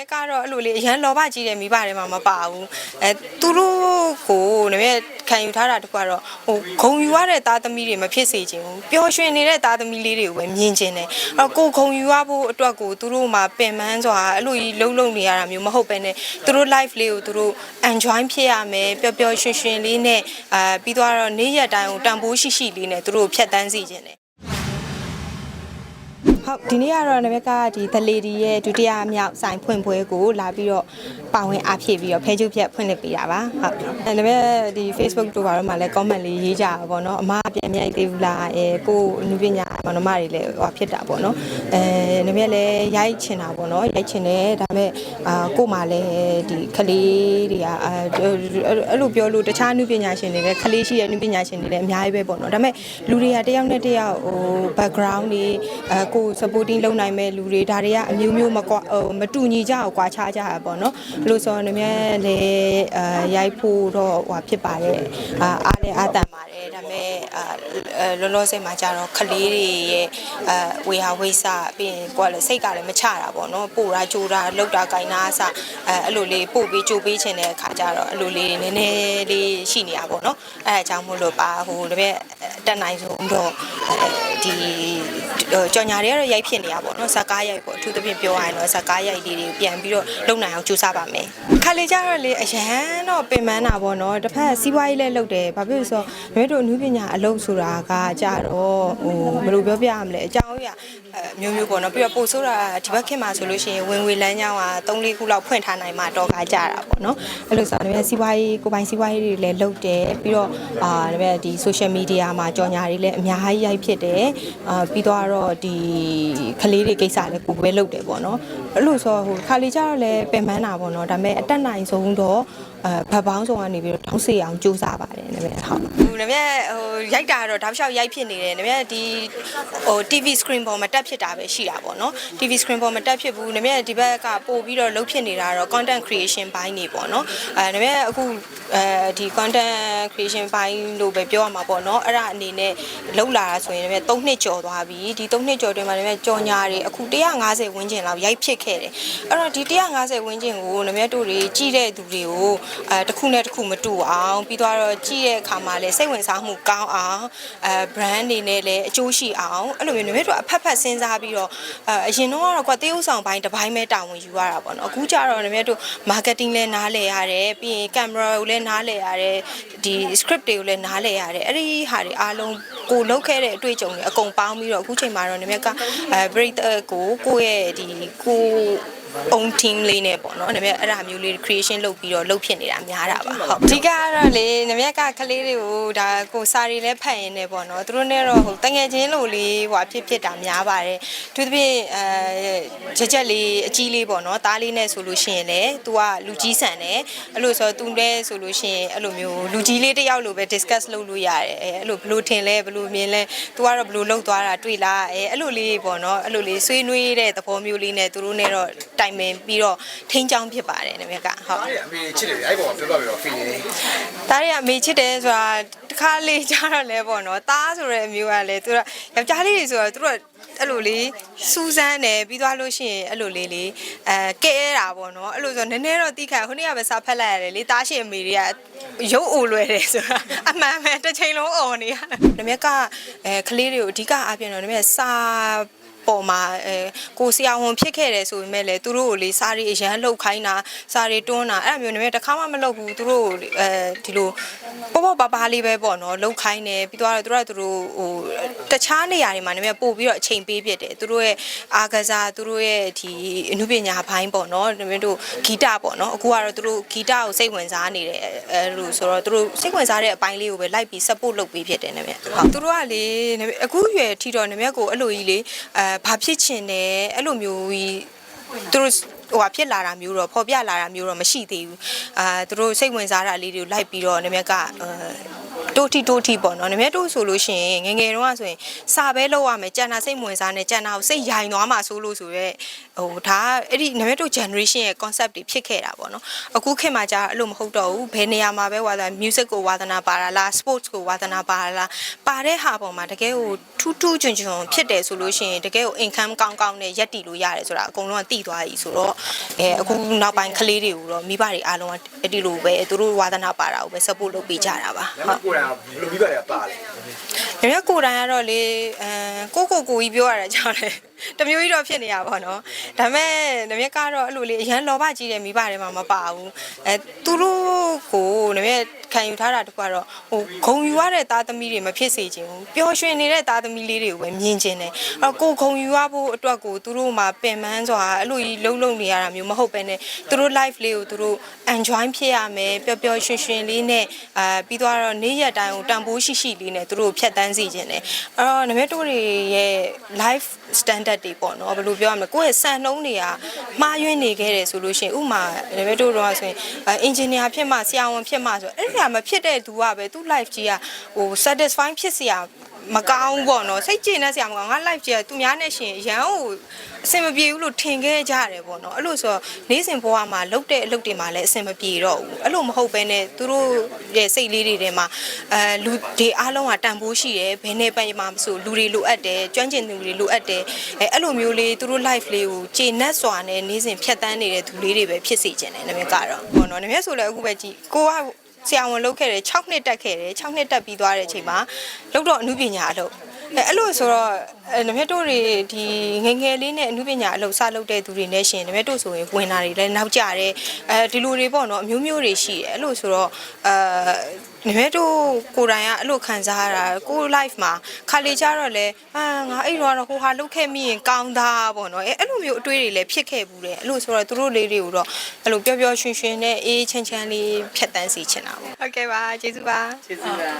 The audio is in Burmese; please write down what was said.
မြက်ကတော့အဲ့လိုလေအရန်လောဘကြီးတယ်မိဘတွေမှာမပါဘူးအဲသူတို့ကိုနမြက်ခံယူထားတာတကွာတော့ဟိုဂုံယူရတဲ့သားသမီးတွေမဖြစ်စေချင်ဘူးပျော်ရွှင်နေတဲ့သားသမီးလေးတွေကိုပဲမြင်ချင်တယ်အဲ့တော့ကိုဂုံယူရဖို့အတွက်ကိုသူတို့မှာပင်ပန်းစွာအဲ့လိုကြီးလှုပ်လှုပ်နေရတာမျိုးမဟုတ်ပဲနဲ့သူတို့ life လေးကိုသူတို့ enjoy ဖြစ်ရမယ်ပျော်ပျော်ရွှင်ရွှင်လေးနဲ့အာပြီးတော့နေ့ရက်တိုင်းကိုတန်ဖိုးရှိရှိလေးနဲ့သူတို့ကိုဖြတ်တန်းစီခြင်းတယ် ဟုတ်ဒီနေ့ကတော့နဘက်ကဒီ The Lady ရဲ့ဒုတိယမြောက်ဆိုင်ဖွင့်ပွဲကိုလာပြီးတော့ပါဝင်အားဖြည့်ပြီးတော့ဖဲကျုပ်ဖြတ်ဖွင့်လှစ်ပေးတာပါဟုတ်အဲနဘက်ဒီ Facebook တို့ဘာလို့မှလည်း comment လေးရေးကြတာပေါ့နော်အမအပြန်မြိုက်သေးဘူးလားအဲကိုအနုပညာမောင်နှမတွေလည်းဟိုဖြစ်တာပေါ့နော်အဲနဘက်လည်းရိုက်ချင်တာပေါ့နော်ရိုက်ချင်တယ်ဒါပေမဲ့အာကိုမှလည်းဒီခလေးတွေကအာအဲ့လိုပြောလို့တခြားအနုပညာရှင်တွေလည်းခလေးရှိတဲ့အနုပညာရှင်တွေလည်းအများကြီးပဲပေါ့နော်ဒါပေမဲ့လူတွေကတယောက်နဲ့တယောက်ဟို background တွေအဲကို supporting လုပ်နိုင်မဲ့လူတွေဒါတွေကအမျိုးမျိုးမကွာဟိုမတူညီကြအောင်ကွာခြားကြတာပေါ့နော်ဘလို့ဆိုတော့နည်းလည်းအဲရိုက်ဖို့တော့ဟိုဖြစ်ပါတယ်အာအားလည်းအားတန်ပါတယ်ဒါပေမဲ့အာလောလောဆယ်မှာကြတော့ခလေးတွေရဲ့အဲဝေဟာဝိဆပြီးရင်ကိုကလည်းစိတ်ကလည်းမချတာပေါ့နော်ပို့တာကြိုးတာလောက်တာဂိုင်းတာအစအဲအဲ့လိုလေးပို့ပြီးကြိုးပေးချင်တဲ့အခါကျတော့အဲ့လိုလေးနည်းနည်းလေးရှိနေတာပေါ့နော်အဲအကြောင်းမို့လို့ပါဟိုတပည့်တက်နိုင်ဆုံးတော့အဲ ဒီကြော်ညာတွေကတော့ရိုက်ဖြစ်နေတာပေါ့နော်ဇက်ကားရိုက်ပေါ့အထူးသဖြင့်ပြောရရင်တော့ဇက်ကားရိုက်လေးတွေပြန်ပြီးတော့လုံနိုင်အောင်ကြိုးစားပါမယ်ခါလေးကျတော့လေအရန်တော့ပင်ပန်းတာပေါ့နော်တစ်ဖက်စီးပွားရေးလည်းလုပ်တယ်ဘာဖြစ်လို့ဆိုတော့မြဲတို့အနုပညာအလုပ်ဆိုတာကကြတော့ဟိုဘယ်လိုပြောပြရမလဲအကြောင်းအရာအမျိုးမျိုးပေါ့နော်ပြီးတော့ပို့ဆိုတာဒီဘက်ခင်မှာဆိုလို့ရှိရင်ဝင်ဝေလမ်းကြောင်းက3-4ခုလောက်ဖွင့်ထားနိုင်မှတော့ခါကြတာပေါ့နော်အဲ့လိုဆိုတော့လည်းစီးပွားရေးကိုပိုင်စီးပွားရေးတွေလည်းလုပ်တယ်ပြီးတော့အာလည်းဒီ social media မှာကြော်ညာတွေလည်းအများကြီးရိုက်ဖြစ်တယ်အာပြီးတော့တော့ဒီကလေးတွေကိစ္စလည်းကိုယ်ပဲလုပ်တယ်ပေါ့နော်အဲ့လိုဆိုတော့ဟိုခါလေးကျတော့လည်းပင်ပန်းတာပေါ့နော်ဒါပေမဲ့အတက်နိုင်ဆုံးတော့အဲဘတ်ပေါင်းဆောင်ကနေပြီးတော့တောင်းစီအောင်စူးစမ်းပါတယ်နည်းဟုတ်ဟိုနည်းဟိုရိုက်တာတော့တောက်လျှောက်ရိုက်ဖြစ်နေတယ်နည်းဒီဟို TV screen ပေါ်မှာတက်ဖြစ်တာပဲရှိတာပေါ့နော် TV screen ပေါ်မှာတက်ဖြစ်ဘူးနည်းဒီဘက်ကပို့ပြီးတော့လုပ်ဖြစ်နေတာတော့ content creation ဘိုင်းနေပေါ့နော်အဲနည်းအခုအဲဒီ content creation ဘိုင်းလို့ပဲပြောရမှာပေါ့နော်အဲ့ဒါအနေနဲ့လောက်လာတာဆိုရင်နည်း3နှစ်ကျော်သွားပြီဒီ3နှစ်ကျော်တွင်မှာနည်းကြော်ညာတွေအခု150ဝန်းကျင်လောက်ရိုက်ဖြစ်ခဲ့တယ်အဲ့တော့ဒီ150ဝန်းကျင်ကိုနည်းတို့တွေကြည့်တဲ့သူတွေကိုအဲတစ်ခုနဲ့တစ်ခုမတူအောင်ပြီးတော့ကြည့်တဲ့အခါမှာလည်းစိတ်ဝင်စားမှုကောင်းအောင်အဲ brand တွေနဲ့လည်းအကျိုးရှိအောင်အဲ့လိုမျိုးနည်းတို့အဖက်ဖက်စဉ်းစားပြီးတော့အဲအရင်တော့ကတော့ကွာတေးဥဆောင်ပိုင်းတစ်ပိုင်းပဲတာဝန်ယူရတာပေါ့နော်အခုကျတော့နည်းတို့ marketing လည်းနားလည်ရတယ်ပြီးရင် camera ကိုလည်းနားလည်ရတယ်ဒီ script တွေကိုလည်းနားလည်ရတယ်အဲ့ဒီဟာတွေအားလုံး ကိုလုပ်ခဲ့တဲ့အတွေ့အကြုံတွေအကုန်ပေါင်းပြီးတော့အခုချိန်မှာတော့နည်းကအဲ break ကိုကိုယ့်ရဲ့ဒီကို own team လေးနဲ့ပေါ့နော်နမြက်အဲ့ဒါမျိုးလေး creation လုပ်ပြီးတော့လုပ်ဖြစ်နေတာများတာပါဟုတ်အဓိကကတော့လေနမြက်ကကလေးတွေကိုဒါကိုစာရီလည်းဖတ်ရင်းနေပေါ့နော်သူတို့နဲ့တော့ဟိုတငယ်ချင်းလိုလေးဟိုဖြစ်ဖြစ်တာများပါတယ်သူသဖြင့်အဲချက်ချက်လေးအကြီးလေးပေါ့နော်သားလေးနဲ့ဆိုလို့ရှိရင်လည်း तू ကလူကြီးဆန်တယ်အဲ့လိုဆိုတော့ तू လည်းဆိုလို့ရှိရင်အဲ့လိုမျိုးလူကြီးလေးတစ်ယောက်လိုပဲ discuss လုပ်လို့ရတယ်အဲအဲ့လိုဘလို့ထင်လဲဘလို့မြင်လဲ तू ကတော့ဘလို့လှုပ်သွားတာတွေ့လားအဲအဲ့လိုလေးပေါ့နော်အဲ့လိုလေးဆွေးနွေးတဲ့သဘောမျိုးလေးနဲ့သူတို့နဲ့တော့ တိုင်ပင်ပြီးတော့ထိန်းချောင်းဖြစ်ပါတယ်နမကဟုတ်အားရအမေချစ်တယ်အဲ့ပေါ်မှာပြောပြပြတော့ feeling လေးတားရအမေချစ်တယ်ဆိုတာတခါလေးကြားတော့လဲပေါ့နော်တားဆိုတဲ့အမျိုးကလည်းသူကယောက်ျားလေးတွေဆိုတော့သူတို့အဲ့လိုလေးစူးစမ်းတယ်ပြီးသွားလို့ရှိရင်အဲ့လိုလေးလေးအဲကဲတာပေါ့နော်အဲ့လိုဆိုနည်းနည်းတော့တိခတ်ခုနေ့ကပဲစာဖက်လိုက်ရတယ်လေတားရှင်အမေတွေကရုပ်အိုလွယ်တယ်ဆိုတာအမှန်ပဲတစ်ချိန်လုံးអော်နေရတယ်နမကအဲကလေးတွေကိုအဓိကအပြင်တော့နမကစာ ပေါ်မှာအဲကိုဆရာဝန်ဖြစ်ခဲ့တယ်ဆိုပေမဲ့လည်းသူတို့ကိုလေစာရီအရန်လှုပ်ခိုင်းတာစာရီတွန်းတာအဲ့လိုမျိုးနည်းနည်းတစ်ခါမှမလုပ်ဘူးသူတို့အဲဒီလို ပေါ့ပေါ့ပါပါလေးပဲပေါ့နော်လှုပ်ခိုင်းတယ်ပြီးတော့သူတို့ကသူတို့ဟိုတခြားနေရာတွေမှာနည်းနည်းပို့ပြီးတော့အချိန်ပေးပြတယ်သူတို့ရဲ့အာကစားသူတို့ရဲ့ဒီအနုပညာဘိုင်းပေါ့နော်နည်းနည်းတို့ဂီတပေါ့နော်အခုကတော့သူတို့ဂီတကိုစိတ်ဝင်စားနေတယ်အဲလိုဆိုတော့သူတို့စိတ်ဝင်စားတဲ့အပိုင်းလေးကိုပဲလိုက်ပြီး support လုပ်ပေးဖြစ်တယ်နည်းနည်းဟုတ်သူတို့ကလေအခုရွယ်ထီတော့နည်းနည်းကိုအဲ့လိုကြီးလေအဲဘာဖြစ်ချင်တယ်အဲ့လိုမျိုးကြီးသူတို့ ဟိုဟာဖြစ်လာတာမျိုးတော့ပေါ်ပြလာတာမျိုးတော့မရှိသေးဘူးအာသူတို့စိတ်ဝင်စားတာလေးတွေကိုလိုက်ပြီးတော့နည်းနည်းကအဲ တိုးတီတိုးတီပေါ့နော်နမတို့ဆိုလို့ရှိရင်ငယ်ငယ်တုန်းကဆိုရင်စာပဲလောက်ရမယ်ကြံတာစိတ်မဝင်စားနဲ့ကြံတာကိုစိတ်ရိုင်သွားမှဆိုလို့ဆိုရဲဟိုဒါအဲ့ဒီနမတို့ generation ရဲ့ concept တွေဖြစ်ခဲ့တာပေါ့နော်အခုခေတ်မှာကြာအဲ့လိုမဟုတ်တော့ဘူးဘယ်နေရာမှာပဲဝါသ music ကိုဝါသနာပါတာလား sports ကိုဝါသနာပါတာလားပါတဲ့ဟာပေါ်မှာတကယ်ကိုထူးထူးချွန်ချွန်ဖြစ်တယ်ဆိုလို့ရှိရင်တကယ်ကို income ကောင်းကောင်းနဲ့ရက်တည်လို့ရတယ်ဆိုတာအကုန်လုံးကသိသွားပြီဆိုတော့အဲအခုနောက်ပိုင်းကလေးတွေကိုတော့မိဘတွေအားလုံးကအဲ့ဒီလိုပဲသူတို့ဝါသနာပါတာကိုပဲ support လုပ်ပေးကြတာပါဟုတ်ကိုယ်တိုင်ကဘယ်လိုပြီးပါလဲပါလဲ။မြမကိုယ်တိုင်ကတော့လေအဲကိုကိုကိုကြီးပြောရတာကြောင့်လေ တမျိုးကြီးတော့ဖြစ်နေရပါတော့။ဒါပေမဲ့နမြကတော့အဲ့လိုလေအရန်လောဘကြီးတဲ့မိဘတွေမှာမပါဘူး။အဲသူတို့ကိုနမြခံယူထားတာတခုကတော့ဟိုဂုံယူရတဲ့သားသမီးတွေမဖြစ်စေချင်ဘူး။ပျော်ရွှင်နေတဲ့သားသမီးလေးတွေကိုပဲမြင်ချင်တယ်။အဲ့ကိုဂုံယူရဖို့အတွက်ကိုသူတို့မှာပင်ပန်းစွာအဲ့လိုကြီးလှုပ်လှုပ်နေရတာမျိုးမဟုတ်ပဲねသူတို့ life လေးကိုသူတို့ enjoy ဖြစ်ရမယ်ပျော်ပျော်ရွှင်ရွှင်လေးနဲ့အာပြီးတော့နေ့ရက်တိုင်းကိုတန်ဖိုးရှိရှိလေးနဲ့သူတို့ဖြတ်တန်းစီခြင်းတယ်အဲ့တော့နမဲတို့တွေရဲ့ life standard တွေပေါ့နော်ဘယ်လိုပြောရမလဲကိုယ့်ရဲ့စံနှုန်းတွေကမှားယွင်းနေခဲ့တယ်ဆိုလို့ရှိရင်ဥမာနမဲတို့တော့ဆိုရင်အင်ဂျင်နီယာဖြစ်မှဆရာဝန်ဖြစ်မှဆိုအဲ့ဒီကမဖြစ်တဲ့သူကပဲသူ့ life ကြီးကဟို satisfy ဖြစ်စရာ မကောင်းဘူးပေါ့နော်စိတ်ကျေနပ်စရာမကောင်းငါ life ကြီးကသူများနဲ့ရှင်ရန်ကိုအဆင်မပြေဘူးလို့ထင်ခဲ့ကြရတယ်ပေါ့နော်အဲ့လိုဆိုတော့နေ့စဉ်ဘဝမှာလုပ်တဲ့အလုပ်တွေမှာလည်းအဆင်မပြေတော့ဘူးအဲ့လိုမဟုတ်ဘဲနဲ့သူတို့ရဲ့စိတ်လေးတွေထဲမှာအဲလူတွေအားလုံးကတန်ဖိုးရှိတယ်ဘယ်နဲ့ပိုင်မှာမဆိုလူတွေလိုအပ်တယ်ကျွမ်းကျင်သူတွေလိုအပ်တယ်အဲအဲ့လိုမျိုးလေးသူတို့ life လေးကိုကျေနပ်စွာနဲ့နေ့စဉ်ဖြတ်တန်းနေတဲ့သူလေးတွေပဲဖြစ်စေချင်တယ်နမကတော့ပေါ့နော်နမဆိုလည်းအခုပဲကြည့်ကိုက ဆရာဝန်လုပ်ခဲ့တယ်6နှစ်တက်ခဲ့တယ်6နှစ်တက်ပြီးသွားတဲ့အချိန်မှာလုပ်တော့အမှုပညာအလုပ်အဲအဲ့လိုဆိုတော့အဲနမတို့တွေဒီငယ်ငယ်လေးနဲ့အမှုပညာအလုပ်စလုပ်တဲ့သူတွေနဲ့ရှင်နမတို့ဆိုရင်ဝင်တာတွေလည်းနောက်ကျတယ်အဲဒီလိုတွေပေါ့နော်အမျိုးမျိုးတွေရှိတယ်အဲ့လိုဆိုတော့အာ နမတို့ကိုယ်တိုင်ကအဲ့လိုခံစားရတာကိုယ် life မှာခါလေကြတော့လေအာငါအဲ့တော့ဟိုဟာလုပ်ခဲ့မိရင်ကောင်းသားပေါ့နော်အဲအဲ့လိုမျိုးအတွေးတွေလည်းဖြစ်ခဲ့ဘူးတယ်အဲ့လိုဆိုတော့သူတို့လေးတွေကိုတော့အဲ့လိုပျော်ပျော်ရွှင်ရွှင်နဲ့အေးချမ်းချမ်းလေးဖြတ်တန်းစီချင်တာပေါ့ဟုတ်ကဲ့ပါကျေးဇူးပါကျေးဇူးပါ